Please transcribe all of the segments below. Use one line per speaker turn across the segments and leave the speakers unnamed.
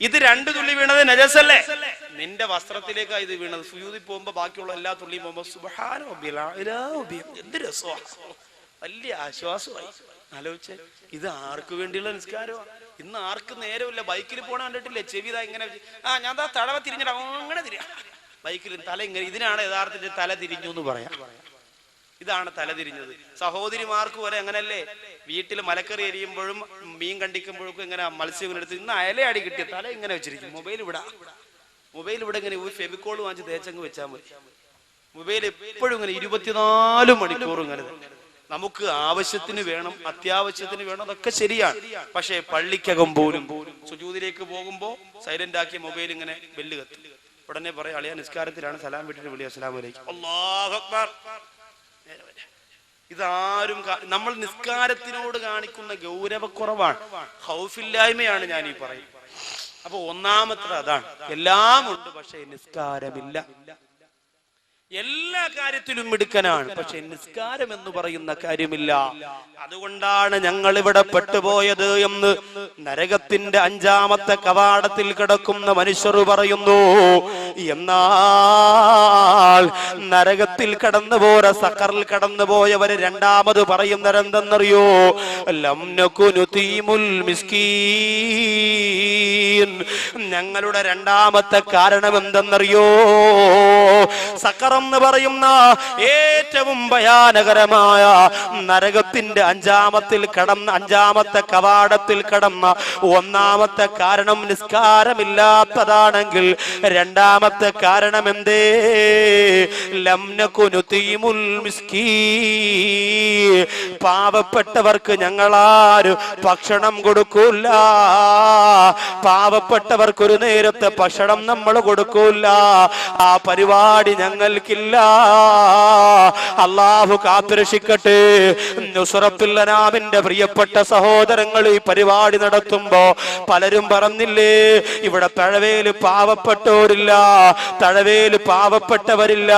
ഇത് രണ്ട് തുള്ളി വീണത് നജസല്ലേ? നിന്റെ വസ്ത്രത്തിലേക്കാ ഇത് വീണത്. സുയൂതി പോകുമ്പോ ബാക്കിയുള്ള എല്ലാ തുള്ളിയും പോകുമ്പോ ബി- എന്ത് രസമാ വലിയ ആശ്വാസമായി. ആലോചിച്ച് ഇത് ആർക്ക് വേണ്ടിയുള്ള നിസ്കാരമാണ് ഇന്ന് ആർക്ക് നേരമില്ല? ബൈക്കിൽ പോണ കണ്ടിട്ടില്ലേ? ചെവിത ഇങ്ങനെ ആ ഞാൻ തടവ തിരിഞ്ഞിട്ട് അങ്ങനെ തിരിയാ. ബൈക്കിൽ തല ഇങ്ങനെ ഇതിനാണ് യഥാർത്ഥത്തിൽ തല തിരിഞ്ഞു എന്ന് പറയാം. ഇതാണ് തലതിരിഞ്ഞത്. സഹോദരിമാർക്ക് വരെ അങ്ങനല്ലേ? വീട്ടിൽ മലക്കറി എരിയുമ്പോഴും മീൻ കണ്ടിക്കുമ്പോഴും ഇങ്ങനെ മത്സ്യം എടുത്ത് ഇന്ന് അയലയാടി കിട്ടിയ തല ഇങ്ങനെ വെച്ചിരിക്കും. മൊബൈൽ ഇവിടെ. മൊബൈൽ ഇവിടെ ഇങ്ങനെ ഫെബിക്കോൾ വാങ്ങിച്ച് തേച്ചങ്ങ് വെച്ചാൽ മതി. മൊബൈൽ എപ്പോഴും ഇങ്ങനെ ഇരുപത്തിനാല് മണിക്കൂർ ഇങ്ങനെ. നമുക്ക് ആവശ്യത്തിന് വേണം അത്യാവശ്യത്തിന് വേണം അതൊക്കെ ശരിയാണ്. പക്ഷേ പള്ളിക്കകം പോലും സുജൂതിലേക്ക് പോകുമ്പോ സൈലന്റ് ആക്കിയ മൊബൈൽ ഇങ്ങനെ ബെല്ല് കത്തി. ഉടനെ പറയാം അളിയാ നിസ്കാരത്തിലാണ് സലാം വീട്ടിൽ വിളി അസ്സലാം വലൈക്കും അക്ബർ. ഇതാരും നമ്മൾ നിസ്കാരത്തിനോട് കാണിക്കുന്ന ഗൗരവക്കുറവാണ്. ഹൗഫില്ലായ്മയാണ് ഞാൻ ഈ പറയുന്നത്. അപ്പൊ ഒന്നാമത്തെ അതാണ്. എല്ലാം ഉണ്ട് പക്ഷെ നിസ്കാരമില്ല. എല്ലാ കാര്യത്തിലും മിടുക്കനാണ്. പക്ഷെ നിസ്കാരം എന്ന് പറയുന്ന കാര്യമില്ല. അതുകൊണ്ടാണ് ഞങ്ങൾ ഇവിടെ പെട്ടുപോയത് എന്ന് നരകത്തിന്റെ അഞ്ചാമത്തെ കവാടത്തിൽ കിടക്കുന്ന മനുഷ്യർ പറയുന്നു എന്നാൽ നരകത്തിൽ കടന്നുപോയ സക്കറിൽ കടന്നുപോയവര് രണ്ടാമത് പറയുന്നതെന്തെന്നറിയോ ഞങ്ങളുടെ രണ്ടാമത്തെ കാരണം എന്തെന്നറിയോ? എന്ന് പറയുന്ന ഏറ്റവും ഭയാനകരമായ നരകത്തിന്റെ അഞ്ചാമത്തിൽ കടന്ന അഞ്ചാമത്തെ കവാടത്തിൽ കടന്ന ഒന്നാമത്തെ കാരണം നിസ്കാരമില്ലാത്തതാണെങ്കിൽ രണ്ടാമത്തെ കാരണം എന്തേ? ലംനക്കുനു തീമുൽ പാവപ്പെട്ടവർക്ക് ഞങ്ങളാരും ഭക്ഷണം കൊടുക്കൂല. പാവപ്പെട്ടവർക്ക് ഒരു നേരത്തെ ഭക്ഷണം നമ്മൾ കൊടുക്കൂല. ആ പരിപാടി ഞങ്ങൾക്കില്ല അള്ളാഹു കാത്തുരക്ഷിക്കട്ടെ. നുസുറത്തുല്ലനാമിന്റെ പ്രിയപ്പെട്ട സഹോദരങ്ങൾ ഈ പരിപാടി നടത്തുമ്പോ പലരും പറഞ്ഞില്ലേ ഇവിടെ തഴവേൽ പാവപ്പെട്ടവരില്ല തഴവേൽ പാവപ്പെട്ടവരില്ല.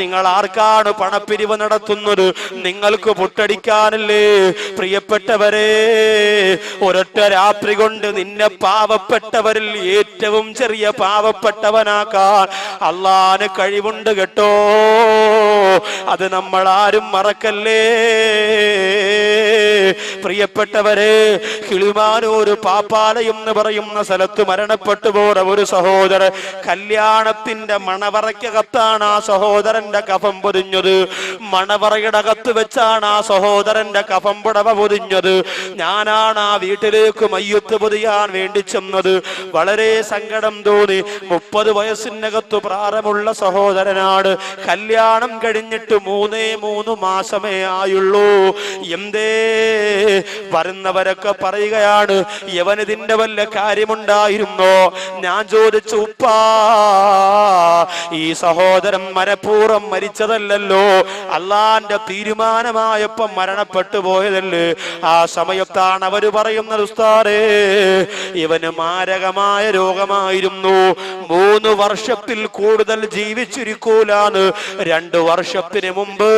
നിങ്ങൾ ആർക്കാണ് പണപ്പിരിവ് നടത്തുന്നത്? നിങ്ങൾക്ക് പൊട്ടടിക്കാനല്ലേ? പ്രിയപ്പെട്ടവരെ ഒരൊറ്റ രാത്രി കൊണ്ട് നിന്നെ പാവപ്പെട്ടവരിൽ ഏറ്റവും ചെറിയ പാവപ്പെട്ടവനാക്കാൻ അള്ളാന് കഴിവുണ്ട് കേട്ടോ. അത് നമ്മൾ ആരും മറക്കല്ലേ. പ്രിയപ്പെട്ടവരെ കിളിമാനൂർ പാപ്പാലയം എന്ന് പറയുന്ന സ്ഥലത്ത് മരണപ്പെട്ടു പോയ ഒരു സഹോദരൻ കല്യാണത്തിന്റെ മണവറയ്ക്കകത്താണ് ആ സഹോദരന്റെ കഫം പൊതിഞ്ഞത്. മണവറയുടെ അകത്ത് വെച്ചാണ് ആ സഹോദരന്റെ കഫം പുടവ പൊതിഞ്ഞത്. ഞാനാണ് ആ വീട്ടിലേക്ക് മയ്യത്ത് പൊതിയാൻ വേണ്ടി ചെന്നത്. വളരെ സങ്കടം തോന്നി. മുപ്പത് വയസ്സിനകത്ത് പ്രാരമുള്ള സഹോദരനാണ്. കല്യാണം കഴിഞ്ഞിട്ട് മൂന്നേ മൂന്ന് മാസമേ ആയുള്ളൂ. എന്തേ വരുന്നവരൊക്കെ പറയുകയാണ് യവനതിന്റെ വല്ല കാര്യമുണ്ടായിരുന്നോ? ഞാൻ ചോദിച്ചു ഈ സഹോദരൻ മനഃപൂർവം മരിച്ചതല്ലല്ലോ. അള്ളാന്റെ തീരുമാനമായപ്പം മരണപ്പെട്ടു പോയതല്ലേ ആ സമയത്താണ് അവർ പറയുന്നത് ഉസ്താറേ ഇവന് മാരകമായ രോഗമായിരുന്നു. മൂന്ന് വർഷത്തിൽ കൂടുതൽ ജീവിച്ചിരിക്കൂലാണ് രണ്ടു വർഷത്തിന് മുമ്പ്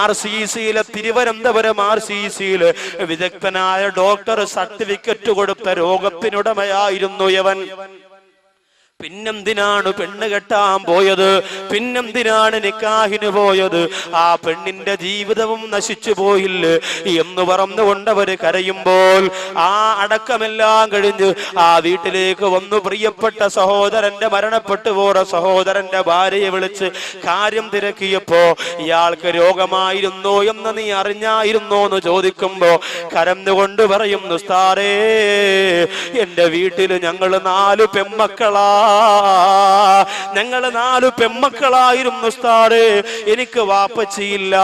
ആർ സി സിയിലെ തിരുവനന്തപുരം ആർ സി സിയിൽ വിദഗ്ധനായ ഡോക്ടർ സർട്ടിഫിക്കറ്റ് കൊടുത്ത രോഗത്തിനുടമയായിരുന്നു യവൻ പിന്നെന്തിനാണ് പെണ്ണ് കെട്ടാൻ പോയത്? പിന്നെന്തിനാണ് നിക്കാഹിന് പോയത്? ആ പെണ്ണിന്റെ ജീവിതവും നശിച്ചു പോയില്ല? എന്ന് പറന്നു അവർ കരയുമ്പോൾ ആ അടക്കമെല്ലാം കഴിഞ്ഞ് ആ വീട്ടിലേക്ക് വന്നു പ്രിയപ്പെട്ട സഹോദരന്റെ മരണപ്പെട്ടു പോറ സഹോദരന്റെ ഭാര്യയെ വിളിച്ച് കാര്യം തിരക്കിയപ്പോ ഇയാൾക്ക് രോഗമായിരുന്നോ എന്ന് നീ അറിഞ്ഞായിരുന്നോ എന്ന് ചോദിക്കുമ്പോ കരന്നുകൊണ്ട് പറയും നുസ്താറേ എന്റെ വീട്ടിൽ ഞങ്ങൾ നാല് പെമ്മക്കളാ. ഞങ്ങൾ നാല് പെമ്മക്കളായിരുന്നു സ്ഥാറ് എനിക്ക് വാപ്പച്ചിയില്ല.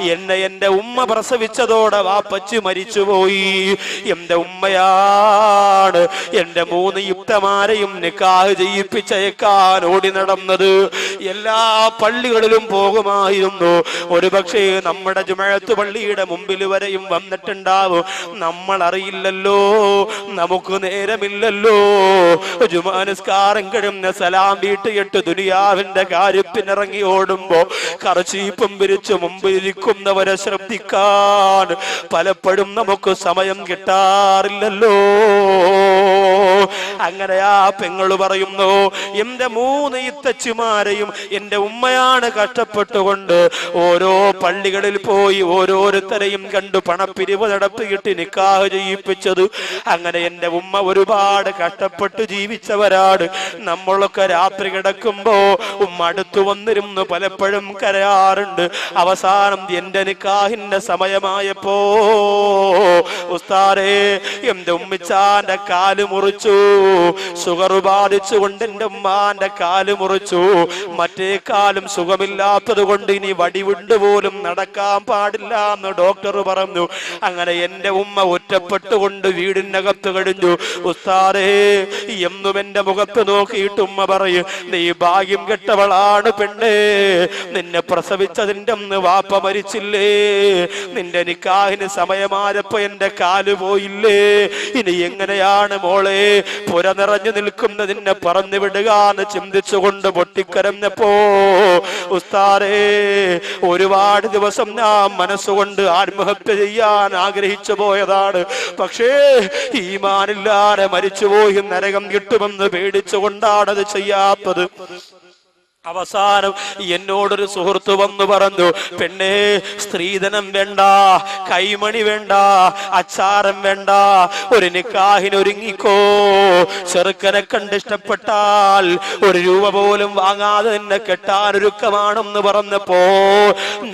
എന്നെ എന്റെ ഉമ്മ പ്രസവിച്ചതോടെ വാപ്പച്ചി മരിച്ചുപോയി. എന്റെ ഉമ്മയാണ് എന്റെ മൂന്ന് യുക്തമാരെയും നിക്കാഹ് ചെയ്യിപ്പിച്ചയക്കാൻ ഓടി നടന്നത്. എല്ലാ പള്ളികളിലും പോകുമായിരുന്നു. ഒരു പക്ഷേ നമ്മുടെ ജുമഴത്ത് പള്ളിയുടെ മുമ്പിൽ വരെയും വന്നിട്ടുണ്ടാവും. നമ്മൾ അറിയില്ലല്ലോ നമുക്ക് നേരമില്ലല്ലോ. ജുമാനസ്കാര
കഴിഞ്ഞ സലാം വീട്ടിയിട്ട് ദുനിയാവിന്റെ കാര്യത്തിനിറങ്ങി ഓടുമ്പോ കറച്ചീപ്പും വിരിച്ച് മുമ്പിലിരിക്കുന്നവരെ ശ്രദ്ധിക്കാൻ പലപ്പോഴും നമുക്ക് സമയം കിട്ടാറില്ലല്ലോ. അങ്ങനെ ആ പെങ്ങൾ പറയുന്നു എന്റെ മൂന്ന് ഇത്തച്ചുമാരെയും എന്റെ ഉമ്മയാണ് കഷ്ടപ്പെട്ടുകൊണ്ട് ഓരോ പള്ളികളിൽ പോയി ഓരോരുത്തരെയും കണ്ടു പണപ്പിരിവ് നടത്തിയിട്ട് നിക്കാഹ് ചെയ്യിപ്പിച്ചത്. അങ്ങനെ എന്റെ ഉമ്മ ഒരുപാട് കഷ്ടപ്പെട്ട് ജീവിച്ചവരാണ്. നമ്മളൊക്കെ രാത്രി കിടക്കുമ്പോ ഉമ്മ അടുത്തു വന്നിരുന്നു പലപ്പോഴും കരയാറുണ്ട്. അവസാനം എന്റെ നിക്കാഹിന്റെ സമയമായപ്പോ ഉസ്താരേ എന്റെ ഉമ്മിച്ചാന്റെ കാൽ മുറിച്ചു. ഷുഗർ ബാധിച്ചുകൊണ്ട് എന്റെ ഉമ്മാന്റെ കാൽ മുറിച്ചു. മറ്റേ കാലും സുഖമില്ലാത്തത് കൊണ്ട് ഇനി വടിവിണ്ട് പോലും നടക്കാൻ പാടില്ല എന്ന് ഡോക്ടർ പറഞ്ഞു. അങ്ങനെ എന്റെ ഉമ്മ ഒറ്റപ്പെട്ടുകൊണ്ട് വീടിനകത്ത് കഴിഞ്ഞു. ഉസ്താരേ എന്നും എന്റെ മുഖത്ത് നോക്കിയിട്ട് ഉമ്മ പറയും നീ ഭാഗ്യം കെട്ടവളാണ് പെണ്ണേ. നിന്നെ പ്രസവിച്ചതിന്റെ അന്ന് വാപ്പ മരിച്ചില്ലേ. നിന്റെ നിക്കാഹിന് സമയമായപ്പോ എന്റെ കാൽ പോയില്ലേ. ഇനി എങ്ങനെയാണ് മോളെ? പുര നിറഞ്ഞു നിൽക്കുന്ന നിന്നെ പറഞ്ഞു വിടുക എന്ന് ചിന്തിച്ചുകൊണ്ട് പൊട്ടിക്കരഞ്ഞപ്പോ ഉസ്താരേ ഒരുപാട് ദിവസം ഞാൻ മനസ്സുകൊണ്ട് ആത്മഹത്യ ചെയ്യാൻ ആഗ്രഹിച്ചു പോയതാണ്. പക്ഷേ ഈമാനില്ലാതെ മരിച്ചുപോയി നരകം കിട്ടുമെന്ന് പേടിച്ചുകൊണ്ടാണ് അത് ചെയ്യാത്തത്. അവസാനം എന്നോടൊരു സുഹൃത്ത് വന്നു പറഞ്ഞു പെണ്ണേ സ്ത്രീധനം വേണ്ട കൈമണി വേണ്ട അച്ചാരം വേണ്ട ഒരു നിക്കാഹിന് ഒരുങ്ങിക്കോ. ചെറുക്കനെ കണ്ടിഷ്ടപ്പെട്ടാൽ ഒരു രൂപ പോലും വാങ്ങാതെ തന്നെ കെട്ടാനൊരുക്കമാണെന്ന് പറഞ്ഞപ്പോ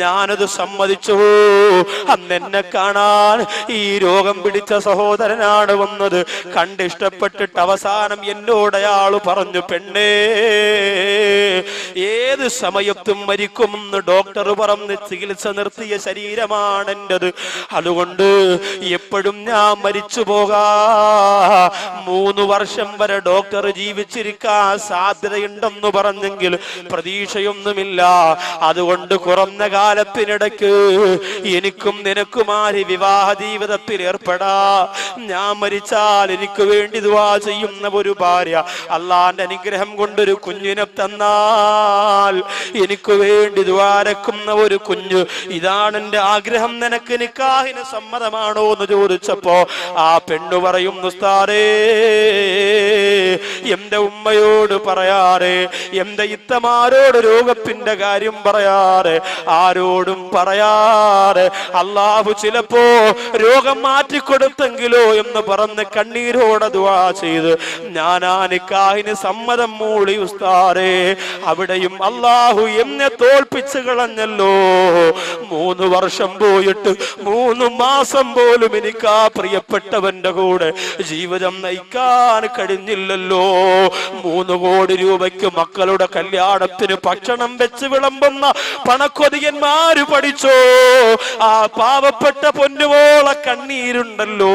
ഞാനത് സമ്മതിച്ചു. അന്ന് എന്നെ കാണാൻ ഈ രോഗം പിടിച്ച സഹോദരനാണ് വന്നത്. കണ്ടിഷ്ടപ്പെട്ടിട്ട് അവസാനം എന്നോട് അയാൾ പറഞ്ഞു പെണ്ണേ ഏത് സമയത്തും മരിക്കുമെന്ന് ഡോക്ടർ പറഞ്ഞ് ചികിത്സ നിർത്തിയ ശരീരമാണ് എന്റെത് അതുകൊണ്ട് എപ്പോഴും ഞാൻ മരിച്ചു പോകാ. മൂന്ന് വർഷം വരെ ഡോക്ടർ ജീവിച്ചിരിക്കാൻ സാധ്യതയുണ്ടെന്ന് പറഞ്ഞെങ്കിൽ പ്രതീക്ഷയൊന്നുമില്ല. അതുകൊണ്ട് കുറഞ്ഞ കാലത്തിനിടയ്ക്ക് എനിക്കും നിനക്കുമാരി വിവാഹ ജീവിതത്തിൽ ഏർപ്പെടാ? ഞാൻ മരിച്ചാൽ എനിക്ക് വേണ്ടി ദുവാ ചെയ്യുന്ന ഒരു ഭാര്യ. അള്ളാന്റെ അനുഗ്രഹം കൊണ്ടൊരു കുഞ്ഞിനെ തന്നാൽ എനിക്ക് വേണ്ടി ദ്വാരക്കുന്ന ഒരു കുഞ്ഞു ഇതാണ് എന്റെ ആഗ്രഹം. നിനക്ക് നിക്കാഹിന് സമ്മതമാണോ എന്ന് ചോദിച്ചപ്പോ ആ പെണ്ണു പറയും ഉസ്താദേ എന്റെ ഉമ്മയോട് പറയാറ് എന്റെ ഇത്തമാരോട് രോഗത്തിന്റെ കാര്യം പറയാറ് ആരോടും പറയാറ്. അള്ളാഹു ചിലപ്പോ രോഗം മാറ്റിക്കൊടുത്തെങ്കിലോ എന്ന് പറഞ്ഞ് കണ്ണീരോടെ ദുവാ ചെയ്ത് ഞാൻ ആ നിക്കാഹിന് സമ്മതം മൂളി ഉസ്താറേ അവിടെയും അള്ളാഹു എന്നെ തോൽപ്പിച്ചു കളഞ്ഞല്ലോ. മൂന്ന് വർഷം പോയിട്ട് മൂന്ന് മാസം പോലും എനിക്ക് ആ പ്രിയപ്പെട്ടവന്റെ കൂടെ ജീവിതം നയിക്കാൻ കഴിഞ്ഞില്ലല്ലോ. മൂന്ന് കോടി രൂപയ്ക്ക് മക്കളുടെ കല്യാണത്തിന് ഭക്ഷണം വെച്ച് വിളമ്പുന്ന പണക്കൊതിയന്മാര് പഠിച്ചോ? ആ പാവപ്പെട്ട പൊന്നുപോള കണ്ണീരുണ്ടല്ലോ.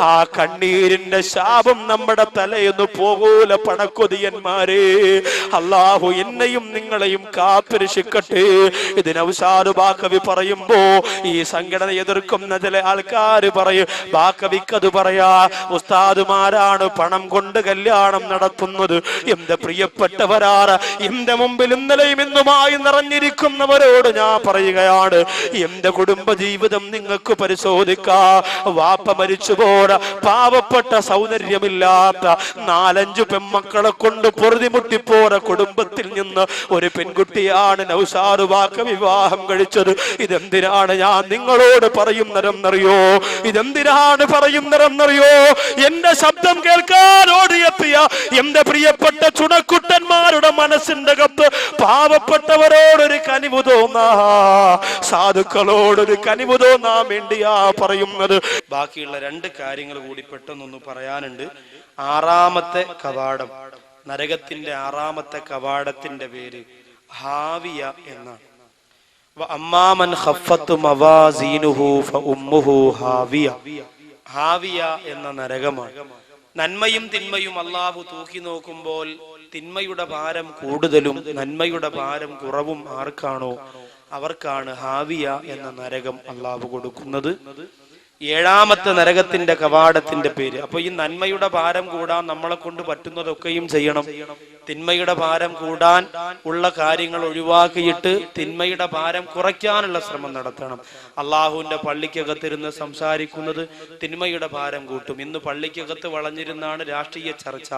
ആ കണ്ണീരിന്റെ ശാപം നമ്മുടെ തലയൊന്ന് പോകൂല പണക്കൊതിയന്മാരെ അള്ളാഹു എന്നെയും നിങ്ങളെയും കാത്തുരക്ഷിക്കട്ടെ. ഇതിനവസാനുബാക്കവി പറയുമ്പോ ഈ സംഘടന എതിർക്കുന്ന ചില ആൾക്കാർ പറയും ബാക്കവിക്കത് പറയാ ഉസ്താദുമാരാണ് പണം കൊണ്ട് കല്യാണം നടത്തുന്നത്. എന്റെ പ്രിയപ്പെട്ടവരാണ് എന്റെ മുമ്പിൽ ഇന്നലെയും ഇന്നുമായി നിറഞ്ഞിരിക്കുന്നവരോട് ഞാൻ പറയുകയാണ് എന്റെ കുടുംബ ജീവിതം നിങ്ങൾക്ക് പരിശോധിക്കാ. വാപ്പ മരിച്ചു പോര പാവപ്പെട്ട സൗന്ദര്യമില്ലാത്ത നാലഞ്ചു പെമ്മക്കളെ കൊണ്ട് പൊറുതിമുട്ടിപ്പോട കുടുംബത്തിൽ നിന്ന് ഒരു പെൺകുട്ടിയാണ് നൗസാറ് വാക്ക വിവാഹം കഴിച്ചത്. ഇതെന്തിനാണ് ഞാൻ നിങ്ങളോട് പറയുന്നതെന്നറിയോ ഇതെന്തിനാണ് പറയുന്നതെന്നറിയോ എന്റെ ശബ്ദം കേൾക്കാൻ ഓടിയെത്തിയ എന്റെ പ്രിയപ്പെട്ട ചുണക്കുട്ടന്മാരുടെ മനസ്സിന്റെ കത്ത് പാവപ്പെട്ടവരോടൊരു കനിവ് തോന്നാ. സാധുക്കളോടൊരു കനിവ് തോന്നാൻ വേണ്ടിയാ പറയുന്നത്.
ബാക്കിയുള്ള രണ്ട് കാര്യങ്ങൾ കൂടി പെട്ടെന്നൊന്ന് പറയാനുണ്ട്. ആറാമത്തെ കവാടം. നരകത്തിന്റെ ആറാമത്തെ കവാടത്തിന്റെ പേര് ഹാവിയ എന്നാണ്. അമ്മാമൻ ഹാവിയ. ഹാവിയ എന്ന നരകമാണ്. നന്മയും തിന്മയും അള്ളാഹു തൂക്കി നോക്കുമ്പോൾ തിന്മയുടെ ഭാരം കൂടുതലും നന്മയുടെ ഭാരം കുറവും ആർക്കാണോ? അവർക്കാണ് ഹാവിയ എന്ന നരകം അള്ളാഹു കൊടുക്കുന്നത്. ഏഴാമത്തെ നരകത്തിന്റെ കവാടത്തിന്റെ പേര്. അപ്പൊ ഈ നന്മയുടെ ഭാരം കൂടാൻ നമ്മളെ കൊണ്ട് പറ്റുന്നതൊക്കെയും ചെയ്യണം. തിന്മയുടെ ഭാരം കൂടാൻ ഉള്ള കാര്യങ്ങൾ ഒഴിവാക്കിയിട്ട് തിന്മയുടെ ഭാരം കുറയ്ക്കാനുള്ള ശ്രമം നടത്തണം. അള്ളാഹുവിന്റെ പള്ളിക്കകത്തിരുന്ന് സംസാരിക്കുന്നത് തിന്മയുടെ ഭാരം കൂട്ടും. ഇന്ന് പള്ളിക്കകത്ത് വളഞ്ഞിരുന്നാണ് രാഷ്ട്രീയ ചർച്ച.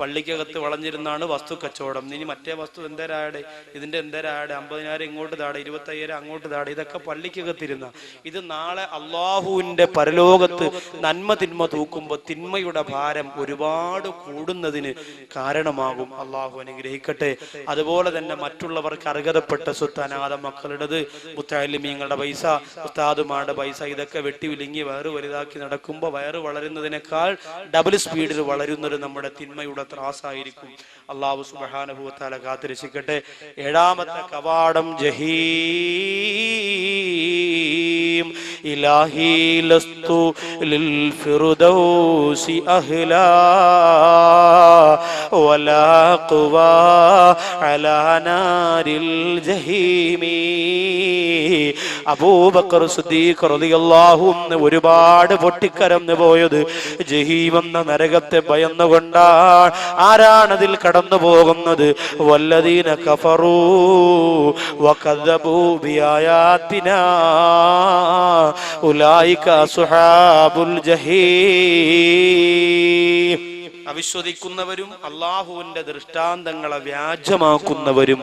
പള്ളിക്കകത്ത് വളഞ്ഞിരുന്നാണ് വസ്തു കച്ചവടം. ഇനി മറ്റേ വസ്തു എന്തരാടെ ഇതിന്റെ എന്തരാടെ അമ്പതിനായിരം ഇങ്ങോട്ട് താടെ ഇരുപത്തയ്യായിരം അങ്ങോട്ട് താടെ ഇതൊക്കെ പള്ളിക്കകത്തിരുന്ന. ഇത് നാളെ അള്ളാഹുവിന്റെ പരലോകത്ത് നന്മ തിന്മ തൂക്കുമ്പോൾ തിന്മയുടെ ഭാരം ഒരുപാട് കൂടുന്നതിന് കാരണമാകും. അള്ളാഹു അനുഗ്രഹിക്കട്ടെ. അതുപോലെ തന്നെ മറ്റുള്ളവർക്ക് അർഹതപ്പെട്ട സ്വത്ത് അനാഥ മക്കളുടേത് മുത്താലിമീങ്ങളുടെ പൈസ ഉസ്താദുമാരുടെ പൈസ ഇതൊക്കെ വെട്ടി വിലുങ്ങി വയറ് വലുതാക്കി നടക്കുമ്പോൾ വയറ് വളരുന്നതിനേക്കാൾ ഡബിൾ സ്പീഡിൽ വളരുന്നത് നമ്മുടെ തിന്മയുടെ ത്രാസായിരിക്കും. അള്ളാഹു സുബാനുഭവത്താല കാത്തിരക്ഷിക്കട്ടെ. ഏഴാമത്തെ കവാടം ജഹീം. إلهي لست للفردوس أهلا ولا قوى على نار الجحيم. അബൂബക്കർ സിദ്ദീഖ് റളിയല്ലാഹു ഒരുപാട് പൊട്ടിക്കരന്നു പോയത് ജഹീം എന്ന നരകത്തെ ഭയന്നുകൊണ്ടാണ്. ആരാണതിൽ കടന്നു പോകുന്നത് വല്ലതീന കഫറൂ അവിശ്വസിക്കുന്നവരും അള്ളാഹുവിന്റെ ദൃഷ്ടാന്തങ്ങളെ വ്യാജമാക്കുന്നവരും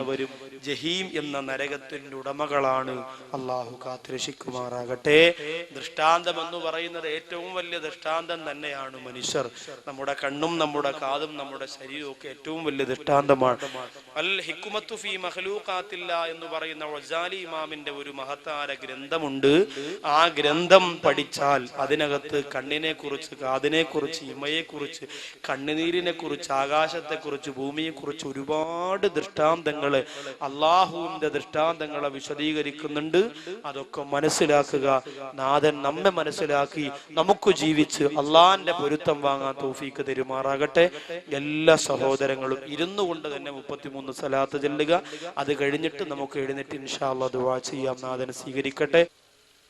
ജഹീം എന്ന നരകത്തിന്റെ ഉടമകളാണ് അള്ളാഹു കാത്തിരക്ഷിക്കുമാറാകട്ടെ. ദൃഷ്ടാന്തം എന്ന് പറയുന്നത് ഏറ്റവും വലിയ ദൃഷ്ടാന്തം തന്നെയാണ് മനുഷ്യർ. നമ്മുടെ കണ്ണും നമ്മുടെ കാതും നമ്മുടെ ശരീരവും ഒക്കെ ഏറ്റവും വലിയ ദൃഷ്ടാന്തമാണ്. അൽ ഹിക്കുമത്തു ഫി മഹലൂക്കാത്തില്ല എന്ന് പറയുന്ന വജാലി ഇമാമിന്റെ ഒരു മഹത്താര ഗ്രന്ഥമുണ്ട്. ആ ഗ്രന്ഥം പഠിച്ചാൽ അതിനകത്ത് കണ്ണിനെ കുറിച്ച് കാതിനെ കുറിച്ച് ഇമയെ കുറിച്ച് കണ്ണുനീരിനെ കുറിച്ച് ആകാശത്തെ കുറിച്ച് ഭൂമിയെ കുറിച്ച് ഒരുപാട് ദൃഷ്ടാന്തങ്ങൾ അള്ളാഹുവിന്റെ ദൃഷ്ടാന്തങ്ങളെ വിശദീകരിക്കുന്നുണ്ട്. അതൊക്കെ മനസ്സിലാക്കുക. നാഥൻ നമ്മെ മനസ്സിലാക്കി നമുക്ക് ജീവിച്ച് അള്ളാഹിന്റെ പൊരുത്തം വാങ്ങാൻ തോഫീക്ക് തെരുമാറാകട്ടെ. എല്ലാ സഹോദരങ്ങളും ഇരുന്നു കൊണ്ട് തന്നെ മുപ്പത്തിമൂന്ന് സലാത്ത് ചെല്ലുക. അത് കഴിഞ്ഞിട്ട് നമുക്ക് എഴുന്നേറ്റ് ഇൻഷാല്ല ദുവാ ചെയ്യാം. നാഥൻ സ്വീകരിക്കട്ടെ.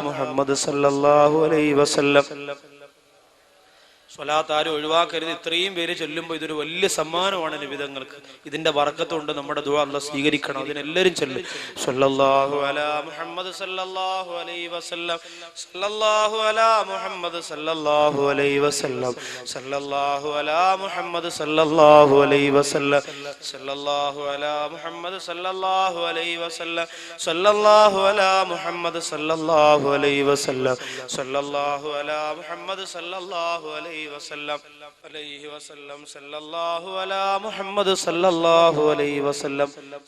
محمد صلى الله عليه وسلم. സ്വലാത്ത് ആരും ഒഴിവാക്കരുത്. ഇത്രയും പേര് ചൊല്ലുമ്പോൾ ഇതൊരു വലിയ സമ്മാനമാണ് നിബിതങ്ങൾക്ക്. ഇതിന്റെ വർക്കത്തുകൊണ്ട് നമ്മുടെ ദുആ അല്ല സ്വീകരിക്കണം. അതിനെല്ലാവരും ചൊല്ലും. സല്ലല്ലാഹു അലാ മുഹമ്മദ് സല്ലല്ലാഹു അലൈഹി വസല്ലം. സല്ലല്ലാഹു അലാ മുഹമ്മദ് സല്ലല്ലാഹു അലൈഹി വസല്ലം. സല്ലല്ലാഹു അലാ മുഹമ്മദ് സല്ലല്ലാഹു അലൈഹി വസല്ലം. സല്ലല്ലാഹു അലാ മുഹമ്മദ് സല്ലല്ലാഹു അലൈഹി വസല്ലം. സല്ലല്ലാഹു അലാ മുഹമ്മദ് സല്ലല്ലാഹു അലൈഹി വസല്ലം. സല്ലല്ലാഹു അലാ മുഹമ്മദ് സല്ലല്ലാഹു അലൈഹി അലൈഹി സല്ലല്ലാഹു അലാ മുഹമ്മദ് സല്ലല്ലാഹു അലൈഹി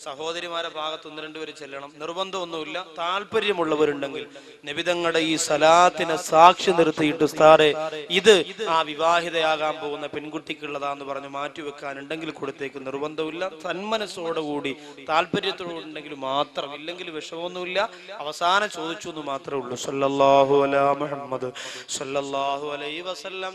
സഹോദരിമാരെ ഭാഗത്ത് ഒന്ന് രണ്ടുപേര് ചെല്ലണം. നിർബന്ധമൊന്നുമില്ല. താല്പര്യമുള്ളവരുണ്ടെങ്കിൽ നബിതങ്ങളുടെ ഈ സലാത്തിനെ സാക്ഷി നിർത്തിയിട്ട് ഉസ്താറെ ഇത് ആ വിവാഹിതയാകാൻ പോകുന്ന പെൺകുട്ടിക്കുള്ളതാന്ന് പറഞ്ഞ് മാറ്റിവെക്കാനുണ്ടെങ്കിൽ കൊടുത്തേക്ക് നിർബന്ധമില്ല. തന്മനസ്സോടുകൂടി താല്പര്യത്തോടുണ്ടെങ്കിൽ മാത്രം. ഇല്ലെങ്കിൽ വിഷമമൊന്നുമില്ല. അവസാനം ചോദിച്ചു എന്ന് മാത്രമേ ഉള്ളൂ. സല്ലല്ലാഹു അലാ മുഹമ്മദ് സല്ലല്ലാഹു അലൈഹി വസല്ലം